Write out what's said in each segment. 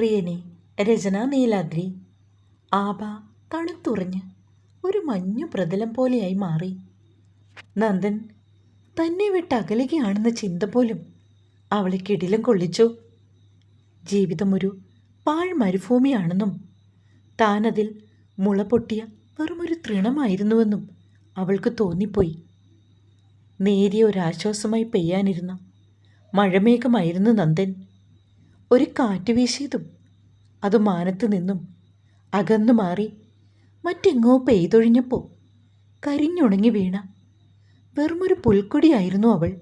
പ്രിയനെ രചന നീലാദ്രി. ആബ തണുത്തുറഞ്ഞ് ഒരു മഞ്ഞു പ്രതലം പോലെയായി മാറി. നന്ദൻ തന്നെ വിട്ട് അകലുകയാണെന്ന ചിന്ത പോലും അവളെ കിടിലം കൊള്ളിച്ചു. ജീവിതം ഒരു പാഴ് മരുഭൂമിയാണെന്നും താനതിൽ മുള പൊട്ടിയ വെറുമൊരു തൃണമായിരുന്നുവെന്നും അവൾക്ക് തോന്നിപ്പോയി. നേരിയ ഒരാശ്വാസമായി പെയ്യാനിരുന്ന മഴമേഘമായിരുന്നു നന്ദൻ. ഒരു കാറ്റ് വീശിയതും അത് മാനത്ത് നിന്നും അകന്നു മാറി മറ്റെങ്ങോ പെയ്തൊഴിഞ്ഞപ്പോൾ കരിഞ്ഞുണങ്ങി വീണ വെറുമൊരു പുൽക്കൊടിയായിരുന്നു അവൾ.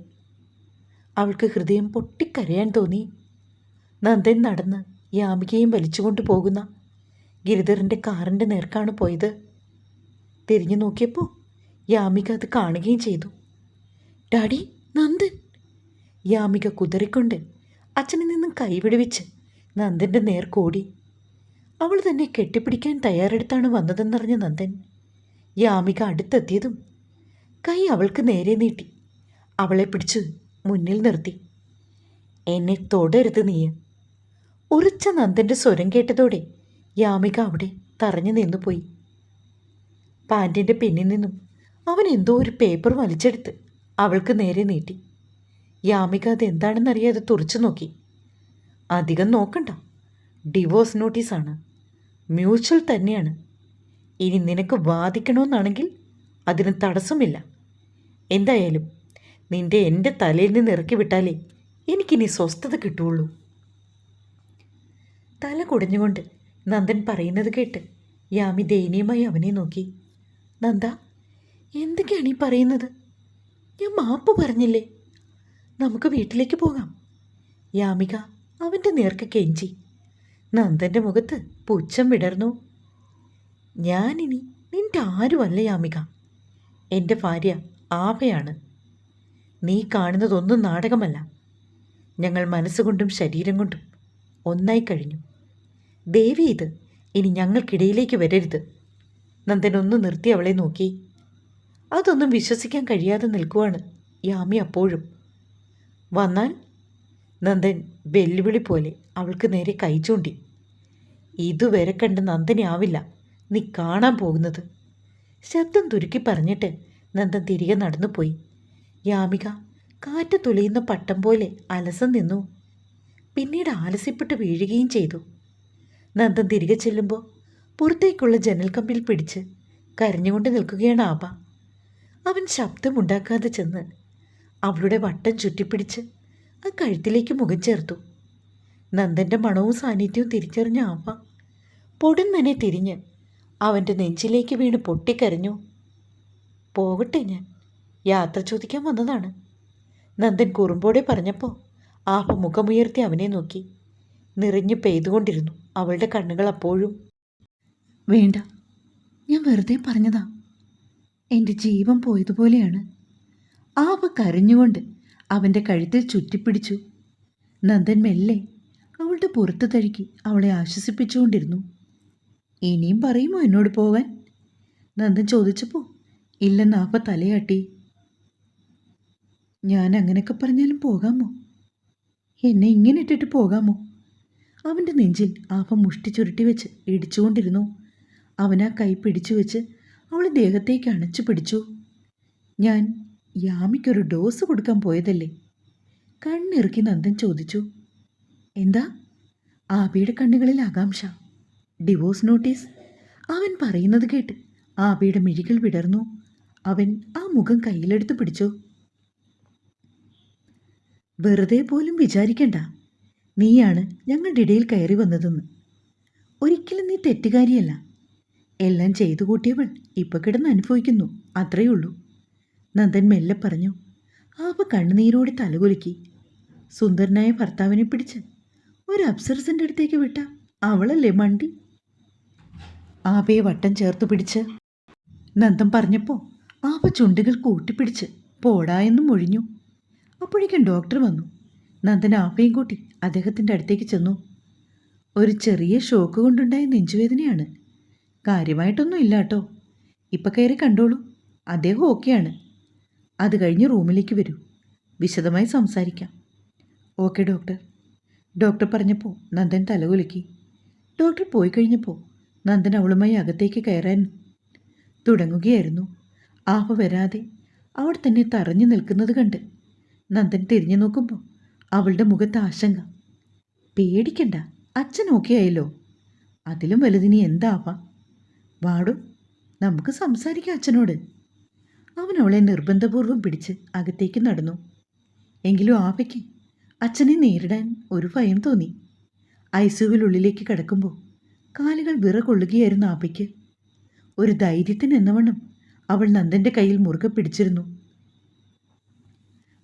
അവൾക്ക് ഹൃദയം പൊട്ടിക്കരയാൻ തോന്നി. നന്ദൻ നടന്ന് യാമികയും വലിച്ചുകൊണ്ട് പോകുന്ന ഗിരിധറിന്റെ കാറിന്റെ നേർക്കാണ് പോയത്. തിരിഞ്ഞു നോക്കിയപ്പോൾ യാമിക അത് കാണുകയും ചെയ്തു. ഡാഡി നന്ദൻ യാമിക കുതറിക്കൊണ്ട് അച്ഛനിൽ നിന്നും കൈവിടുവിച്ച് നന്ദന്റെ നേർ കൂടി. അവൾ തന്നെ കെട്ടിപ്പിടിക്കാൻ തയ്യാറെടുത്താണ് വന്നതെന്നറിഞ്ഞ നന്ദൻ. യാമിക അടുത്തെത്തിയതും കൈ അവൾക്ക് നേരെ നീട്ടി. അവളെ പിടിച്ച് മുന്നിൽ നിർത്തി. എന്നെ തൊടരുത് നീ ഉറച്ച നന്ദന്റെ സ്വരം കേട്ടതോടെ യാമിക അവിടെ തറഞ്ഞു നിന്നുപോയി. പാന്റിന്റെ പിന്നിൽ നിന്നും അവൻ എന്തോ ഒരു പേപ്പർ വലിച്ചെടുത്ത് അവൾക്ക് നേരെ നീട്ടി. യാമിക അതെന്താണെന്നറിയാതെ തുറച്ചു നോക്കി. അധികം നോക്കണ്ട. ഡിവോഴ്സ് നോട്ടീസാണ്. മ്യൂച്വൽ തന്നെയാണ്. ഇനി നിനക്ക് വാദിക്കണമെന്നാണെങ്കിൽ അതിന് തടസ്സമില്ല. എന്തായാലും നിന്റെ എന്റെ തലയിൽ നിന്ന് ഇറക്കി വിട്ടാലേ എനിക്കിനി സ്വസ്ഥത കിട്ടുള്ളൂ. തല കുടഞ്ഞുകൊണ്ട് നന്ദൻ പറയുന്നത് കേട്ട് യാമി ദയനീയമായി അവനെ നോക്കി. നന്ദ എന്തൊക്കെയാണ് ഈ പറയുന്നത്? ഞാൻ മാപ്പ് പറഞ്ഞില്ലേ? നമുക്ക് വീട്ടിലേക്ക് പോകാം. യാമിക അവന്റെ നേർക്ക് കെഞ്ചി. നന്ദന്റെ മുഖത്ത് പുച്ഛം വിടർന്നു. ഞാനിനി നിന്റെ ആരുമല്ല യാമിക. എന്റെ ഭാര്യ ആഭയാണ് നീ കാണുന്നതൊന്നും നാടകമല്ല. ഞങ്ങൾ മനസ്സുകൊണ്ടും ശരീരം കൊണ്ടും ഒന്നായി കഴിഞ്ഞു. ദേവി ഇത് ഇനി ഞങ്ങൾക്കിടയിലേക്ക് വരരുത്. നന്ദൻ ഒന്ന് നിർത്തി അവളെ നോക്കി. അതൊന്നും വിശ്വസിക്കാൻ കഴിയാതെ നിൽക്കുവാണ് യാമി അപ്പോഴും. വന്നാൽ നന്ദൻ വെല്ലുവിളി പോലെ അവൾക്ക് നേരെ കൈ ചൂണ്ടി. ഇതുവരെ കണ്ട് നന്ദനെ ആവില്ല നീ കാണാൻ പോകുന്നത്. ശബ്ദം തുരുക്കി പറഞ്ഞിട്ട് നന്ദൻ തിരികെ നടന്നുപോയി. യാമിക കാറ്റ് തുളിയുന്ന പട്ടം പോലെ അലസം നിന്നു. പിന്നീട് ആലസ്യപ്പെട്ട് വീഴുകയും ചെയ്തു. നന്ദൻ തിരികെ ചെല്ലുമ്പോൾ പുറത്തേക്കുള്ള ജനൽ കമ്പിൽ പിടിച്ച് കരഞ്ഞുകൊണ്ട് നിൽക്കുകയാണ് ആബ അവൻ ശബ്ദമുണ്ടാക്കാതെ ചെന്ന് അവളുടെ വട്ടം ചുറ്റിപ്പിടിച്ച് ആ കഴുത്തിലേക്ക് മുഖം ചേർത്തു. നന്ദന്റെ മണവും സാന്നിധ്യവും തിരിച്ചറിഞ്ഞ ആവ പൊടുന്നനെ തിരിഞ്ഞ് അവന്റെ നെഞ്ചിലേക്ക് വീണ് പൊട്ടിക്കരഞ്ഞു. പോകട്ടെ ഞാൻ. യാത്ര ചോദിക്കാൻ വന്നതാണ്. നന്ദൻ കുറുമ്പോടെ പറഞ്ഞപ്പോൾ ആഹ മുഖമുയർത്തി അവനെ നോക്കി. നിറഞ്ഞു പെയ്തുകൊണ്ടിരുന്നു അവളുടെ കണ്ണുകൾ അപ്പോഴും. വേണ്ട. ഞാൻ വെറുതെ പറഞ്ഞതാ. എന്റെ ജീവൻ പോയതുപോലെയാണ്. ആവ കരഞ്ഞുകൊണ്ട് അവന്റെ കഴുത്തിൽ ചുറ്റിപ്പിടിച്ചു. നന്ദൻ മെല്ലെ അവളുടെ പുറത്ത് തഴുകി അവളെ ആശ്വസിപ്പിച്ചുകൊണ്ടിരുന്നു. ഇനിയും പറയുമോ എന്നോട് പോകാൻ? നന്ദൻ ചോദിച്ചപ്പോൾ ഇല്ലെന്ന് ആപ്പ തലയാട്ടി. ഞാൻ അങ്ങനെയൊക്കെ പറഞ്ഞാലും പോകാമോ? എന്നെ ഇങ്ങനെ ഇട്ടിട്ട് പോകാമോ? അവന്റെ നെഞ്ചിൽ ആവ മുഷ്ടി ചുരുട്ടി വെച്ച് ഇടിച്ചുകൊണ്ടിരുന്നു. അവനാ കൈ പിടിച്ചു വെച്ച് അവൾ ദേഹത്തേക്ക് അണച്ചു പിടിച്ചു. ഞാൻ യാമിക്കൊരു ഡോസ് കൊടുക്കാൻ പോയതല്ലേ? കണ്ണിറുക്കി നന്ദൻ ചോദിച്ചു. എന്താ? ആബിയുടെ കണ്ണുകളിൽ ആകാംക്ഷ. Divorce notice? അവൻ പറയുന്നത് കേട്ട് ആബിയുടെ മിഴികൾ വിടർന്നു. അവൻ ആ മുഖം കയ്യിലെടുത്ത് പിടിച്ചു. വെറുതെ പോലും വിചാരിക്കണ്ട. നീയാണ് ഞങ്ങളുടെ ഇടയിൽ കയറി വന്നതെന്ന്. ഒരിക്കലും നീ തെറ്റുകാരിയല്ല. എല്ലാം ചെയ്തു കൂട്ടിയവൾ ഇപ്പൊ കിടന്ന് അനുഭവിക്കുന്നു. അത്രയേ ഉള്ളൂ. നന്ദൻ മെല്ലെ പറഞ്ഞു. ആപ്പ കണ്ണുനീരോടെ തലകുലുക്കി. സുന്ദരനായ ഭർത്താവിനെ പിടിച്ച് ഒരു അപ്സരസിന്റെ അടുത്തേക്ക് വിട്ട. അവളല്ലേ മണ്ടി? ആപയെ വട്ടം ചേർത്ത് പിടിച്ച് നന്ദൻ പറഞ്ഞപ്പോൾ ആപ്പ ചുണ്ടുകൾ കൂട്ടിപ്പിടിച്ച് പോടാ എന്നും ഒഴിഞ്ഞു. അപ്പോഴേക്കും ഡോക്ടർ വന്നു. നന്ദൻ ആപ്പയും കൂട്ടി അദ്ദേഹത്തിന്റെ അടുത്തേക്ക് ചെന്നു. ഒരു ചെറിയ ഷോക്ക് കൊണ്ടുണ്ടായ നെഞ്ചുവേദനയാണ്. കാര്യമായിട്ടൊന്നും ഇല്ല കേട്ടോ ഇപ്പം കയറി കണ്ടോളൂ. അദ്ദേഹം ഓക്കെയാണ്. അത് കഴിഞ്ഞ് റൂമിലേക്ക് വരൂ. വിശദമായി സംസാരിക്കാം. Okay doctor. ഡോക്ടർ പറഞ്ഞപ്പോൾ നന്ദൻ തലകുലുക്കി ഡോക്ടർ പോയി കഴിഞ്ഞപ്പോൾ നന്ദൻ അവളുമായി അകത്തേക്ക് കയറാൻ തുടങ്ങുകയായിരുന്നു. ആവ വരാതെ അവൾ തന്നെ തറഞ്ഞു നിൽക്കുന്നത് കണ്ട് നന്ദൻ തിരിഞ്ഞു നോക്കുമ്പോൾ അവളുടെ മുഖത്ത് ആശങ്ക. പേടിക്കണ്ട അച്ഛൻ ഓക്കെ ആയല്ലോ. അതിലും വലുതിനി എന്താവാം? വാടും നമുക്ക് സംസാരിക്കാം അച്ഛനോട്. അവൻ അവളെ നിർബന്ധപൂർവം പിടിച്ച് അകത്തേക്ക് നടന്നു. എങ്കിലും ആവയ്ക്ക് അച്ഛനെ നേരിടാൻ ഒരു ഭയം തോന്നി. ഐസുവിനുള്ളിലേക്ക് കിടക്കുമ്പോൾ കാലുകൾ വിറകൊള്ളുകയായിരുന്നു ആപ്പയ്ക്ക് ഒരു ധൈര്യത്തിന് എന്നവണ്ണം അവൾ നന്ദന്റെ കയ്യിൽ മുറുകെ പിടിച്ചിരുന്നു.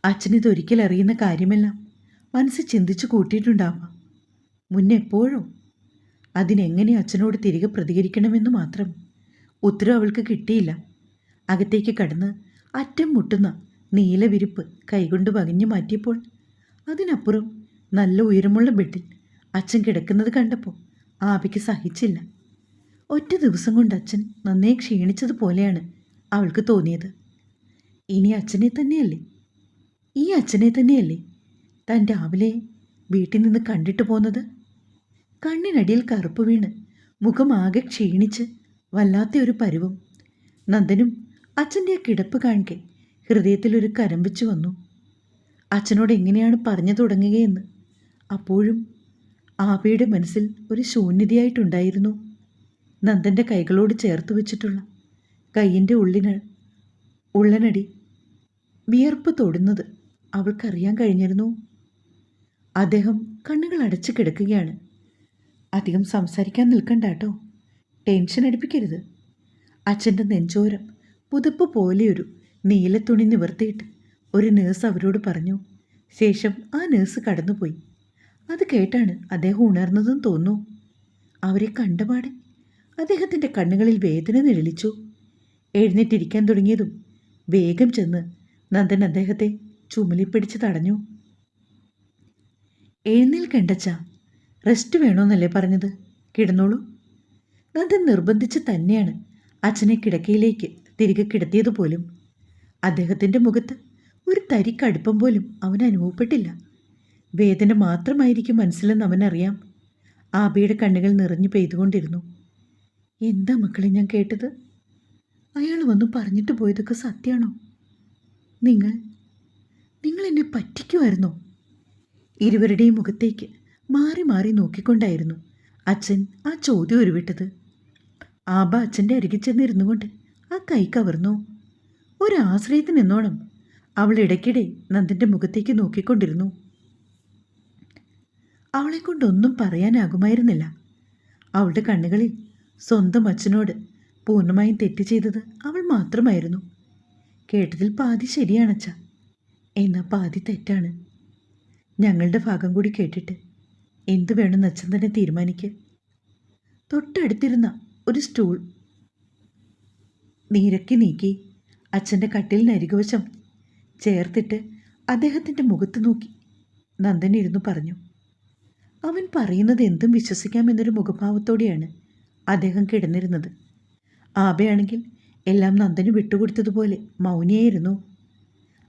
അച്ഛനിതൊരിക്കൽ അറിയുന്ന കാര്യമെല്ലാം മനസ്സ് ചിന്തിച്ചു കൂട്ടിയിട്ടുണ്ടാവാം. മുന്നെപ്പോഴോ അതിനെങ്ങനെ അച്ഛനോട് തിരികെ പ്രതികരിക്കണമെന്ന് മാത്രം ഉത്തരം അവൾക്ക് കിട്ടിയില്ല. അകത്തേക്ക് കടന്ന് അറ്റം മുട്ടുന്ന നീലവിരിപ്പ് കൈകൊണ്ട് വകഞ്ഞു മാറ്റിയപ്പോൾ അതിനപ്പുറം നല്ല ഉയരമുള്ള ബെഡിൽ അച്ഛൻ കിടക്കുന്നത് കണ്ടപ്പോൾ ആബിക്ക് സഹിച്ചില്ല. ഒറ്റ ദിവസം കൊണ്ട് അച്ഛൻ നന്നേ ക്ഷീണിച്ചതുപോലെയാണ് അവൾക്ക് തോന്നിയത്. ഇനി അച്ഛനെ തന്നെയല്ലേ? ഈ അച്ഛനെ തന്നെയല്ലേ താൻ രാവിലെ വീട്ടിൽ നിന്ന് കണ്ടിട്ട് പോന്നത്? കണ്ണിനടിയിൽ കറുപ്പ് വീണ് മുഖമാകെ ക്ഷീണിച്ച് വല്ലാത്ത ഒരു പരുവം നന്ദനും അച്ഛന്റെ ആ കിടപ്പ് കാണിക്കെ ഹൃദയത്തിലൊരു കരമ്പിച്ചു വന്നു. അച്ഛനോട് എങ്ങനെയാണ് പറഞ്ഞു തുടങ്ങുകയെന്ന് അപ്പോഴും ആബയുടെ മനസ്സിൽ ഒരു ശൂന്യതയായിട്ടുണ്ടായിരുന്നു. നന്ദന്റെ കൈകളോട് ചേർത്ത് വെച്ചിട്ടുള്ള കയ്യന്റെ ഉള്ളിന് ഉള്ളനടി വിയർപ്പ് തൊടുന്നത് അവൾക്കറിയാൻ കഴിഞ്ഞിരുന്നു. അദ്ദേഹം കണ്ണുകൾ അടച്ചു കിടക്കുകയാണ്. അധികം സംസാരിക്കാൻ നിൽക്കണ്ട കേട്ടോ. ടെൻഷൻ അടിപ്പിക്കരുത്. അച്ഛന്റെ നെഞ്ചോരം പുതപ്പ് പോലെയൊരു തുണി നിവർത്തിയിട്ട് ഒരു നേഴ്സ് അവരോട് പറഞ്ഞു ശേഷം ആ നേഴ്സ് കടന്നുപോയി. അത് കേട്ടാണ് അദ്ദേഹം ഉണർന്നതെന്ന് തോന്നുന്നു. അവരെ കണ്ടപാടെ അദ്ദേഹത്തിന്റെ കണ്ണുകളിൽ വേദന നിഴലിച്ചു. എഴുന്നേറ്റിരിക്കാൻ തുടങ്ങിയതും വേഗം ചെന്ന് നന്ദൻ അദ്ദേഹത്തെ ചുമലിപ്പിടിച്ച് തടഞ്ഞു. എഴുന്നേൽക്കണ്ടച്ച റെസ്റ്റ് വേണമെന്നല്ലേ പറഞ്ഞത്? കിടന്നോളൂ. നന്ദൻ നിർബന്ധിച്ച് തന്നെയാണ് അച്ഛനെ കിടക്കയിലേക്ക് തിരികെ കിടത്തിയതുപോലും അദ്ദേഹത്തിന്റെ മുഖത്ത് ഒരു തരിക്കടുപ്പം പോലും അവൻ അനുഭവപ്പെട്ടില്ല. വേദന മാത്രമായിരിക്കും മനസ്സിലെന്ന് അവനറിയാം. ആബിയുടെ കണ്ണുകൾ നിറഞ്ഞു പെയ്തുകൊണ്ടിരുന്നു. എന്താ മക്കളെ ഞാൻ കേട്ടത്? അയാൾ വന്ന് പറഞ്ഞിട്ട് പോയതൊക്കെ സത്യമാണോ? നിങ്ങൾ നിങ്ങൾ എന്നെ പറ്റിക്കുമായിരുന്നോ? ഇരുവരുടെയും മുഖത്തേക്ക് മാറി മാറി നോക്കിക്കൊണ്ടായിരുന്നു അച്ഛൻ ആ ചോദ്യം ഉരുവിട്ടത്. ആബ അച്ഛന്റെ അരികിൽ ചെന്നിരുന്നു കൊണ്ട് ആ കൈ കവർന്നു. ഒരാശ്രയത്തിനെന്നോണം അവൾ ഇടയ്ക്കിടെ നന്ദിന്റെ മുഖത്തേക്ക് നോക്കിക്കൊണ്ടിരുന്നു. അവളെ കൊണ്ടൊന്നും പറയാനാകുമായിരുന്നില്ല. അവളുടെ കണ്ണുകളിൽ സ്വന്തം അച്ഛനോട് പൂർണമായും തെറ്റ് ചെയ്തത് അവൾ മാത്രമായിരുന്നു. കേട്ടതിൽ പാതി ശരിയാണച്ച. എന്നാൽ പാതി തെറ്റാണ്. ഞങ്ങളുടെ ഭാഗം കൂടി കേട്ടിട്ട് എന്തു വേണമെന്ന് അച്ഛൻ തന്നെ തീരുമാനിക്കുക തൊട്ടടുത്തിരുന്ന ഒരു സ്റ്റൂൾ നീരക്കി നീക്കി അച്ഛന്റെ കട്ടിലിനരികുവശം ചേർത്തിട്ട് അദ്ദേഹത്തിന്റെ മുഖത്ത് നോക്കി. നന്ദൻ ഇരുന്നു പറഞ്ഞു. അവൻ പറയുന്നത് എന്തും വിശ്വസിക്കാമെന്നൊരു മുഖഭാവത്തോടെയാണ് അദ്ദേഹം കിടന്നിരുന്നത്. ആബയാണെങ്കിൽ എല്ലാം നന്ദന് വിട്ടുകൊടുത്തതുപോലെ മൗനിയായിരുന്നു.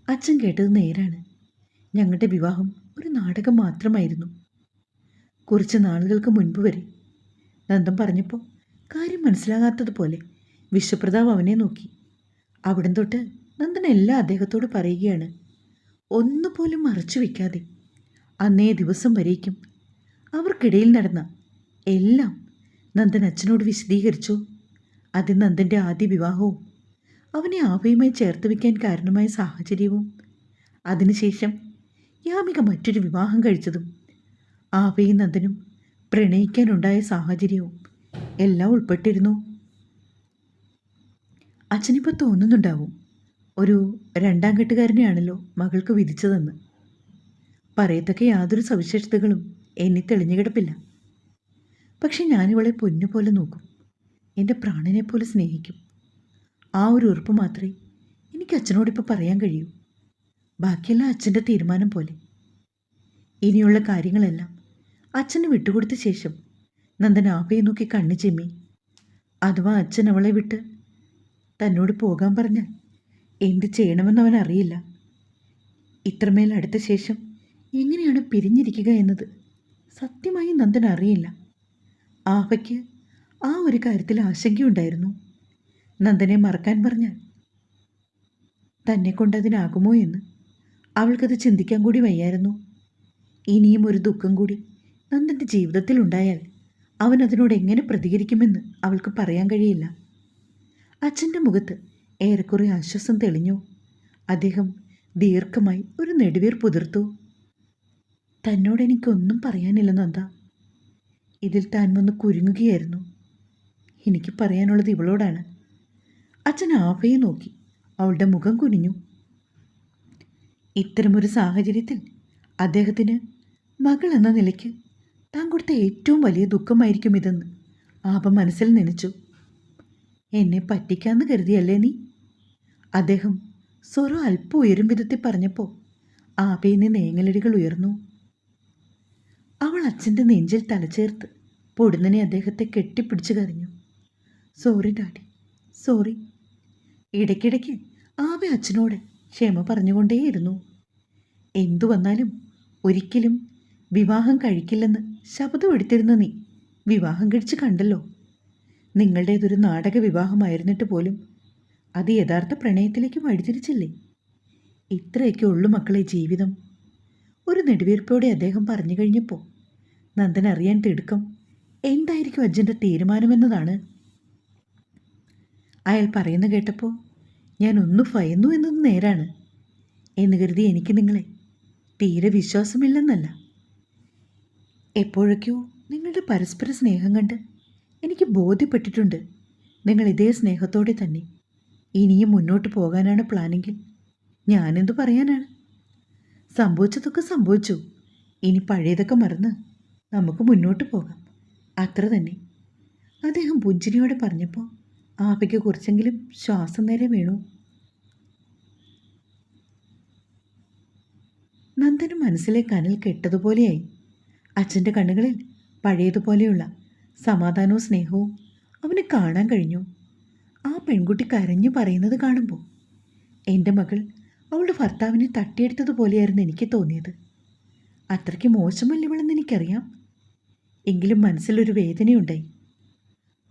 അച്ഛൻ കേട്ടത് നേരാണ്. ഞങ്ങളുടെ വിവാഹം ഒരു നാടകം മാത്രമായിരുന്നു. കുറച്ച് നാളുകൾക്ക് മുൻപ് വരെ നന്ദൻ പറഞ്ഞപ്പോൾ കാര്യം മനസ്സിലാകാത്തതുപോലെ വിശ്വപ്രതാപ് അവനെ നോക്കി. അവിടം തൊട്ട് നന്ദൻ എല്ലാം അദ്ദേഹത്തോട് പറയുകയാണ്. ഒന്നുപോലും മറച്ചു വയ്ക്കാതെ അന്നേ ദിവസം വരേക്കും. അവർക്കിടയിൽ നടന്ന എല്ലാം നന്ദൻ അച്ഛനോട് വിശദീകരിച്ചു. അത് നന്ദന്റെ ആദ്യ വിവാഹവും അവനെ ആവയുമായി ചേർത്ത് വയ്ക്കാൻ കാരണമായ സാഹചര്യവും അതിനുശേഷം യാമിക മറ്റൊരു വിവാഹം കഴിച്ചതും ആവയും നന്ദനും പ്രണയിക്കാനുണ്ടായ സാഹചര്യവും എല്ലാം ഉൾപ്പെട്ടിരുന്നു. അച്ഛനിപ്പോൾ തോന്നുന്നുണ്ടാവും. ഒരു രണ്ടാം കെട്ടുകാരനെയാണല്ലോ മകൾക്ക് വിധിച്ചതെന്ന്. പറയത്തക്ക യാതൊരു സവിശേഷതകളും എന്നെ തെളിഞ്ഞുകിടപ്പില്ല. പക്ഷെ ഞാനിവളെ പൊന്നുപോലെ നോക്കും. എന്റെ പ്രാണനെ പോലെ സ്നേഹിക്കും. ആ ഒരു ഉറപ്പ് മാത്രമേ എനിക്ക് അച്ഛനോടിപ്പോൾ പറയാൻ കഴിയൂ. ബാക്കിയെല്ലാം അച്ഛന്റെ തീരുമാനം പോലെ. ഇനിയുള്ള കാര്യങ്ങളെല്ലാം അച്ഛന് വിട്ടുകൊടുത്ത ശേഷം നന്ദൻ ആപയെ നോക്കി കണ്ണു ചെമ്മി. അഥവാ അച്ഛൻ അവളെ വിട്ട് തന്നോട് പോകാൻ പറഞ്ഞാൽ എന്ത് ചെയ്യണമെന്ന് അവൻ അറിയില്ല. ഇത്രമേൽ അടുത്ത ശേഷം എങ്ങനെയാണ് പിരിഞ്ഞിരിക്കുക എന്നത് സത്യമായി നന്ദൻ അറിയില്ല. ആഹയ്ക്ക് ആ ഒരു കാര്യത്തിൽ ആശങ്കയുണ്ടായിരുന്നു. നന്ദനെ മറക്കാൻ പറഞ്ഞാൽ തന്നെ കൊണ്ടതിനാകുമോ എന്ന് അവൾക്കത് ചിന്തിക്കാൻ കൂടി വയ്യായിരുന്നു. ഇനിയും ഒരു ദുഃഖം കൂടി നന്ദന്റെ ജീവിതത്തിലുണ്ടായാൽ അവൻ അതിനോട് എങ്ങനെ പ്രതികരിക്കുമെന്ന് അവൾക്ക് പറയാൻ കഴിയില്ല. അച്ഛന്റെ മുഖത്ത് ഏറെക്കുറെ ആശ്വാസം തെളിഞ്ഞു. അദ്ദേഹം ദീർഘമായി ഒരു നെടുവീർ പുതിർത്തു. തന്നോട് എനിക്കൊന്നും പറയാനില്ല നന്ദ. ഇതിൽ താൻ വന്ന് കുരുങ്ങുകയായിരുന്നു. എനിക്ക് പറയാനുള്ളത് ഇവളോടാണ്. അച്ഛൻ ആഫയെ നോക്കി. അവളുടെ മുഖം കുനിഞ്ഞു. ഇത്തരമൊരു സാഹചര്യത്തിൽ അദ്ദേഹത്തിന് മകൾ എന്ന നിലയ്ക്ക് താൻ കൊടുത്ത ഏറ്റവും വലിയ ദുഃഖമായിരിക്കും ഇതെന്ന് ആപ മനസ്സിൽ നനച്ചു. എന്നെ പറ്റിക്കാന്ന് കരുതിയല്ലേ നീ? അദ്ദേഹം സ്വരം അല്പം ഉയരും വിധത്തിൽ പറഞ്ഞപ്പോൾ ആപയിൽ നേങ്ങലടികൾ ഉയർന്നു. അവൾ അച്ഛന്റെ നെഞ്ചിൽ തലചേർത്ത് പൊടുന്നനെ അദ്ദേഹത്തെ കെട്ടിപ്പിടിച്ചു കരഞ്ഞു. Sorry daddy sorry. ഇടയ്ക്കിടയ്ക്ക് ആവെ അച്ഛനോട് ക്ഷമ പറഞ്ഞുകൊണ്ടേയിരുന്നു. എന്തു വന്നാലും ഒരിക്കലും വിവാഹം കഴിക്കില്ലെന്ന് ശബ്ദം എടുത്തിരുന്ന നീ വിവാഹം കഴിച്ച് കണ്ടല്ലോ. നിങ്ങളുടേതൊരു നാടക വിവാഹമായിരുന്നിട്ട് പോലും അത് യഥാർത്ഥ പ്രണയത്തിലേക്ക് വഴിതിരിച്ചില്ലേ? ഇത്രയൊക്കെ ഉള്ളു മക്കളെ ജീവിതം. ഒരു നെടുവീർപ്പോടെ അദ്ദേഹം പറഞ്ഞു കഴിഞ്ഞപ്പോൾ നന്ദൻ അറിയാൻ തിടുക്കം എന്തായിരിക്കും അച്ഛന്റെ തീരുമാനമെന്നതാണ്? അയാൾ പറയുന്ന കേട്ടപ്പോൾ ഞാൻ ഒന്ന് ഭയന്നു എന്നത് നേരാണ് എന്ന് കരുതി എനിക്ക് നിങ്ങളെ തീരെ വിശ്വാസമില്ലെന്നല്ല. എപ്പോഴൊക്കെയോ നിങ്ങളുടെ പരസ്പര സ്നേഹം കണ്ട് എനിക്ക് ബോധ്യപ്പെട്ടിട്ടുണ്ട്. നിങ്ങൾ ഇതേ സ്നേഹത്തോടെ തന്നെ. ഇനിയും മുന്നോട്ട് പോകാനാണ് പ്ലാനെങ്കിൽ. ഞാനെന്തു പറയാനാണ്? സംഭവിച്ചതൊക്കെ സംഭവിച്ചു. ഇനി പഴയതൊക്കെ മറന്ന് നമുക്ക് മുന്നോട്ട് പോകാം. അത്ര തന്നെ. അദ്ദേഹം പുഞ്ചിരിയോടെ പറഞ്ഞപ്പോൾ ആപയ്ക്ക് കുറച്ചെങ്കിലും ശ്വാസം നേരെ വീണു. നന്ദന് മനസ്സിലെ കനൽ കെട്ടതുപോലെയായി. അച്ഛന്റെ കണ്ണുകളിൽ പഴയതുപോലെയുള്ള സമാധാനവും സ്നേഹവും അവന് കാണാൻ കഴിഞ്ഞു. ആ പെൺകുട്ടി കരഞ്ഞു പറയുന്നത് കാണുമ്പോൾ എന്റെ മകൾ അവളുടെ ഭർത്താവിനെ തട്ടിയെടുത്തതുപോലെയായിരുന്നു എനിക്ക് തോന്നിയത്. അത്രയ്ക്ക് മോശമല്ലവളെന്ന് എനിക്കറിയാം. എങ്കിലും മനസ്സിലൊരു വേദനയുണ്ടായി.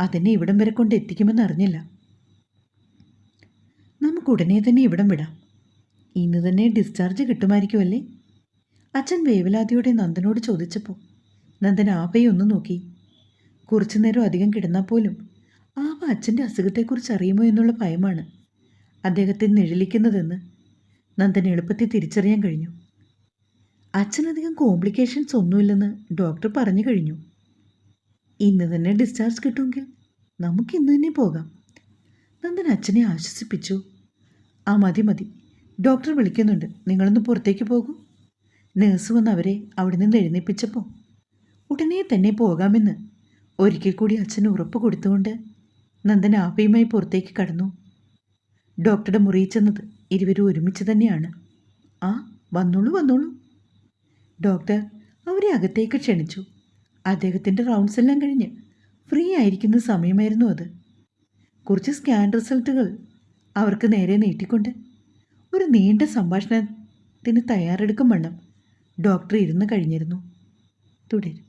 അതെന്നെ ഇവിടം വരെ കൊണ്ട് എത്തിക്കുമെന്ന് അറിഞ്ഞില്ല. നമുക്ക് ഉടനെ തന്നെ ഇവിടം വിടാം. ഇന്ന് തന്നെ ഡിസ്ചാർജ് കിട്ടുമായിരിക്കുമല്ലേ അച്ഛൻ വേവലാതിയോടെ നന്ദനോട് ചോദിച്ചപ്പോൾ നന്ദൻ ആപയെ ഒന്ന് നോക്കി. കുറച്ചു നേരം അധികം കിടന്നാൽ പോലും ആവ അച്ഛന്റെ അസുഖത്തെക്കുറിച്ച് അറിയുമോ എന്നുള്ള ഭയമാണ് അദ്ദേഹത്തെ നിഴലിക്കുന്നതെന്ന് നന്ദൻ എളുപ്പത്തിൽ തിരിച്ചറിയാൻ കഴിഞ്ഞു. അച്ഛനധികം കോംപ്ലിക്കേഷൻസ് ഒന്നുമില്ലെന്ന് ഡോക്ടർ പറഞ്ഞു കഴിഞ്ഞു. ഇന്ന് തന്നെ ഡിസ്ചാർജ് കിട്ടുമെങ്കിൽ നമുക്ക് ഇന്ന് തന്നെ പോകാം. നന്ദൻ അച്ഛനെ ആശ്വസിപ്പിച്ചു. ആ മതി മതി. ഡോക്ടർ വിളിക്കുന്നുണ്ട്. നിങ്ങളൊന്ന് പുറത്തേക്ക് പോകൂ. നേഴ്സ് വന്ന് അവരെ അവിടെ നിന്ന് എഴുന്നേപ്പിച്ചപ്പോൾ ഉടനെ തന്നെ പോകാമെന്ന് ഒരിക്കൽ കൂടി അച്ഛന് ഉറപ്പ് കൊടുത്തുകൊണ്ട് നന്ദൻ ആപയുമായി പുറത്തേക്ക് കടന്നു. ഡോക്ടറുടെ മുറിയിൽ ചെന്നത് ഇരുവരും ഒരുമിച്ച് തന്നെയാണ്. ആ വന്നോളൂ വന്നോളൂ. ഡോക്ടർ അവരെ അകത്തേക്ക് ക്ഷണിച്ചു. അദ്ദേഹത്തിന്റെ റൗണ്ട്സ് എല്ലാം കഴിഞ്ഞ് ഫ്രീ ആയിരിക്കുന്ന സമയമായിരുന്നു അത്. കുറച്ച് സ്കാൻ റിസൾട്ടുകൾ അവർക്ക് നേരെ നീട്ടിക്കൊണ്ട് ഒരു നീണ്ട സംഭാഷണത്തിന് തയ്യാറെടുക്കും വണ്ണം ഡോക്ടർ ഇരുന്ന് കഴിഞ്ഞിരുന്നു. തുടരും.